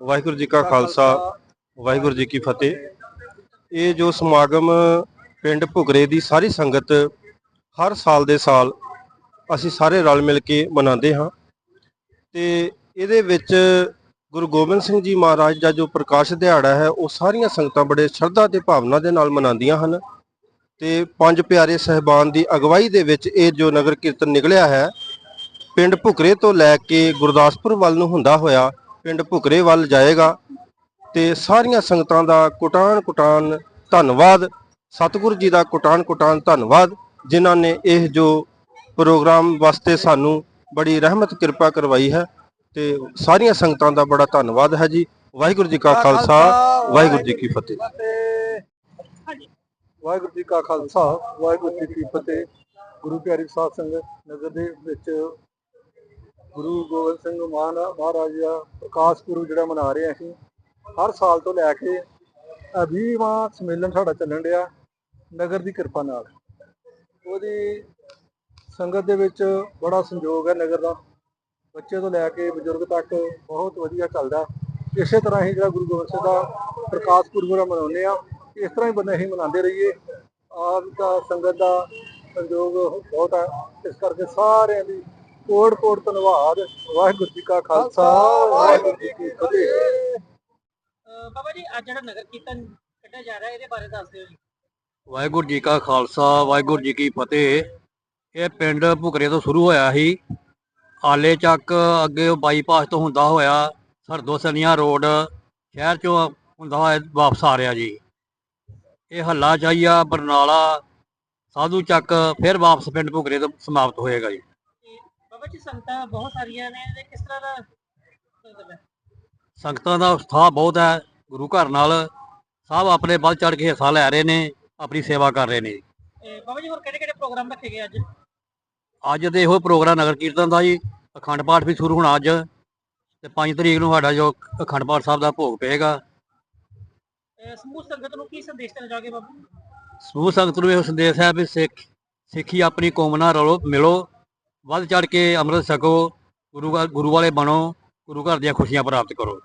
ਵਾਹਿਗੁਰੂ ਜੀ ਕਾ ਖਾਲਸਾ, ਵਾਹਿਗੁਰੂ ਜੀ ਕੀ ਫਤਿਹ। ਇਹ ਜੋ ਸਮਾਗਮ ਪਿੰਡ ਭੁਗਰੇ ਦੀ ਸਾਰੀ ਸੰਗਤ ਹਰ ਸਾਲ ਦੇ ਸਾਲ ਅਸੀਂ ਸਾਰੇ ਰਲ ਮਿਲ ਕੇ ਮਨਾਉਂਦੇ ਹਾਂ ਤੇ ਇਹਦੇ ਵਿੱਚ ਗੁਰੂ ਗੋਬਿੰਦ ਸਿੰਘ ਜੀ ਮਹਾਰਾਜ ਦਾ ਜੋ ਪ੍ਰਕਾਸ਼ ਦਿਹਾੜਾ ਹੈ, ਉਹ ਸਾਰੀਆਂ ਸੰਗਤਾਂ ਬੜੇ ਸ਼ਰਧਾ ਤੇ ਭਾਵਨਾ ਦੇ ਨਾਲ ਮਨਾਉਂਦੀਆਂ ਹਨ ਤੇ ਪੰਜ ਪਿਆਰੇ ਸਹਿਬਾਨ ਦੀ ਅਗਵਾਈ ਦੇ ਵਿੱਚ ਇਹ ਜੋ ਨਗਰ ਕੀਰਤਨ ਨਿਕਲਿਆ ਹੈ, ਪਿੰਡ ਭੁਕਰੇ ਤੋਂ ਲੈ ਕੇ ਗੁਰਦਾਸਪੁਰ ਵੱਲ ਨੂੰ ਹੁੰਦਾ ਹੋਇਆ ਪਿੰਡ ਭੁਕਰੇ ਵੱਲ ਜਾਏਗਾ ਤੇ ਸਾਰੀਆਂ ਸੰਗਤਾਂ ਦਾ ਕੁਟਾਨ ਕੁਟਾਨ ਧੰਨਵਾਦ ਸਤਿਗੁਰੂ ਜੀ ਦਾ ਕੁਟਾਨ ਕੁਟਾਨ ਧੰਨਵਾਦ ਜਿਨ੍ਹਾਂ ਨੇ ਇਹ ਜੋ ਪ੍ਰੋਗਰਾਮ ਵਾਸਤੇ ਸਾਨੂੰ ਬੜੀ ਰਹਿਮਤ ਕਿਰਪਾ ਕਰਵਾਈ ਹੈ ਤੇ ਸਾਰੀਆਂ ਸੰਗਤਾਂ ਦਾ ਬੜਾ ਧੰਨਵਾਦ ਹੈ ਜੀ। ਵਾਹਿਗੁਰੂ ਜੀ ਕਾ ਖਾਲਸਾ ਵਾਹਿਗੁਰੂ ਜੀ ਕੀ ਫਤਿਹ। ਵਾਹਿਗੁਰੂ ਜੀ ਕਾ ਖਾਲਸਾ ਵਾਹਿਗੁਰੂ ਜੀ ਕੀ ਫਤਿਹ। ਗੁਰੂ ਪਿਆਰੀ ਸਾਧ ਸੰਗਤ ਨਗਰ ਦੇ ਵਿੱਚ ਗੁਰੂ ਗੋਬਿੰਦ ਸਿੰਘ ਮਾਨ ਮਹਾਰਾਜ ਦਾ ਪ੍ਰਕਾਸ਼ ਪੁਰਬ ਜਿਹੜਾ ਮਨਾ ਰਹੇ ਹਾਂ ਅਸੀਂ, ਹਰ ਸਾਲ ਤੋਂ ਲੈ ਕੇ 20ਵਾਂ ਸੰਮੇਲਨ ਸਾਡਾ ਚੱਲਣ ਰਿਹਾ ਨਗਰ ਦੀ ਕਿਰਪਾ ਨਾਲ। ਉਹਦੀ ਸੰਗਤ ਦੇ ਵਿੱਚ ਬੜਾ ਸੰਯੋਗ ਹੈ ਨਗਰ ਦਾ। ਬੱਚੇ ਤੋਂ ਲੈ ਕੇ ਬਜ਼ੁਰਗ ਤੱਕ ਬਹੁਤ ਵਧੀਆ ਚੱਲਦਾ। ਇਸੇ ਤਰ੍ਹਾਂ ਹੀ ਜਿਹੜਾ ਗੁਰੂ ਗੋਬਿੰਦ ਸਿੰਘ ਦਾ ਪ੍ਰਕਾਸ਼ ਪੁਰਬ ਜਿਹੜਾ ਮਨਾਉਂਦੇ ਆ, ਇਸ ਤਰ੍ਹਾਂ ਹੀ ਬੰਦੇ ਅਸੀਂ ਮਨਾਉਂਦੇ ਰਹੀਏ। ਆਪ ਦਾ ਸੰਗਤ ਦਾ ਸੰਯੋਗ ਬਹੁਤ ਹੈ। ਇਸ ਕਰਕੇ ਸਾਰਿਆਂ ਦੀ ਕੋੜ ਕੋੜ ਧੰਨਵਾਦ। ਵਾਹਿਗੁਰੂ ਜੀ ਕਾ ਖਾਲਸਾ ਵਾਹਿਗੁਰੂ ਜੀ ਕੀ ਫਤਿਹ। ਬਾਬਾ ਜੀ ਅੱਜ ਜਿਹੜਾ ਨਗਰ ਕੀਰਤਨ ਕੱਢਿਆ ਜਾ ਰਿਹਾ ਇਹਦੇ ਬਾਰੇ ਦੱਸ ਦਿਓ ਜੀ। ਵਾਹਿਗੁਰੂ ਜੀ ਕਾ ਖਾਲਸਾ ਵਾਹਿਗੁਰੂ ਜੀ ਕੀ ਫਤਿਹ। ਇਹ ਪਿੰਡ ਭੁਕਰੇ ਤੋਂ ਸ਼ੁਰੂ ਹੋਇਆ ਸੀ। ਆਲੇ ਚੱਕ ਅੱਗੇ ਉਹ ਬਾਈਪਾਸ ਤੋਂ ਹੁੰਦਾ ਹੋਇਆ ਸਰਦੋ ਸਨੀਆ ਰੋਡ ਸ਼ਹਿਰ ਚੋਂ ਹੁੰਦਾ ਹੋਇਆ ਵਾਪਸ ਆ ਰਿਹਾ ਜੀ। ਇਹ ਹੱਲਾ ਚਾਹੀਆ ਬਰਨਾਲਾ ਸਾਧੂ ਚੱਕ ਫਿਰ ਵਾਪਸ ਪਿੰਡ ਭੁਕਰੇ ਤੋਂ ਸਮਾਪਤ ਹੋਏਗਾ ਜੀ। ਬਾਬਾ ਜੀ ਸੰਗਤਾਂ ਬਹੁਤ ਸਾਰੀਆਂ ਨੇ ਤੇ ਕਿਸ ਤਰ੍ਹਾਂ ਦਾ? ਸੰਗਤਾਂ ਉਤਸ਼ਾਹ ਬਹੁਤ ਹੈ ਗੁਰੂ ਘਰ ਨਾਲ ਸਭ ਆਪਣੇ ਵੱਲ ਚੜ ਕੇ ਹਿੱਸਾ ਲੈ ਰਹੇ ਨੇ ਆਪਣੀ ਸੇਵਾ ਕਰ ਰਹੇ ਨੇ। ਇਹ ਬਾਬਾ ਜੀ ਹੋਰ ਕਿਹੜੇ ਕਿਹੜੇ ਪ੍ਰੋਗਰਾਮ ਰੱਖੇ ਗਏ ਅੱਜ? ਅੱਜ ਦੇ ਇਹੋ ਪ੍ਰੋਗਰਾਮ ਨਗਰ ਕੀਰਤਨ ਦਾ ਜੀ ਅਖੰਡ ਪਾਠ ਵੀ ਸ਼ੁਰੂ ਹੋਣਾ ਅੱਜ ਤੇ 5 ਤਰੀਕ ਨੂੰ ਸਾਡਾ ਜੋ ਅਖੰਡ ਪਾਠ ਸਾਹਿਬ ਦਾ ਭੋਗ ਪਏਗਾ। ਇਹ ਸਮੂਹ ਸੰਗਤ ਨੂੰ ਕੀ ਸੰਦੇਸ਼ ਦੇਣਾ ਚਾਹੋਗੇ ਬਾਬਾ ਸਮੂਹ ਸੰਗਤ ਨੂੰ ਇਹ ਸੰਦੇਸ਼ ਹੈ ਵੀ ਸਿੱਖ ਸਿੱਖੀ ਆਪਣੀ ਕੌਮ ਨਾਲ ਰਲੋ ਮਿਲੋ। ਵੱਧ ਚੜ ਕੇ ਅੰਮ੍ਰਿਤ ਛਕੋ, ਗੁਰੂ ਘਰ- ਗੁਰੂ ਵਾਲੇ ਬਣੋ, ਗੁਰੂ ਘਰ ਦੀਆਂ ਖੁਸ਼ੀਆਂ ਪ੍ਰਾਪਤ ਕਰੋ।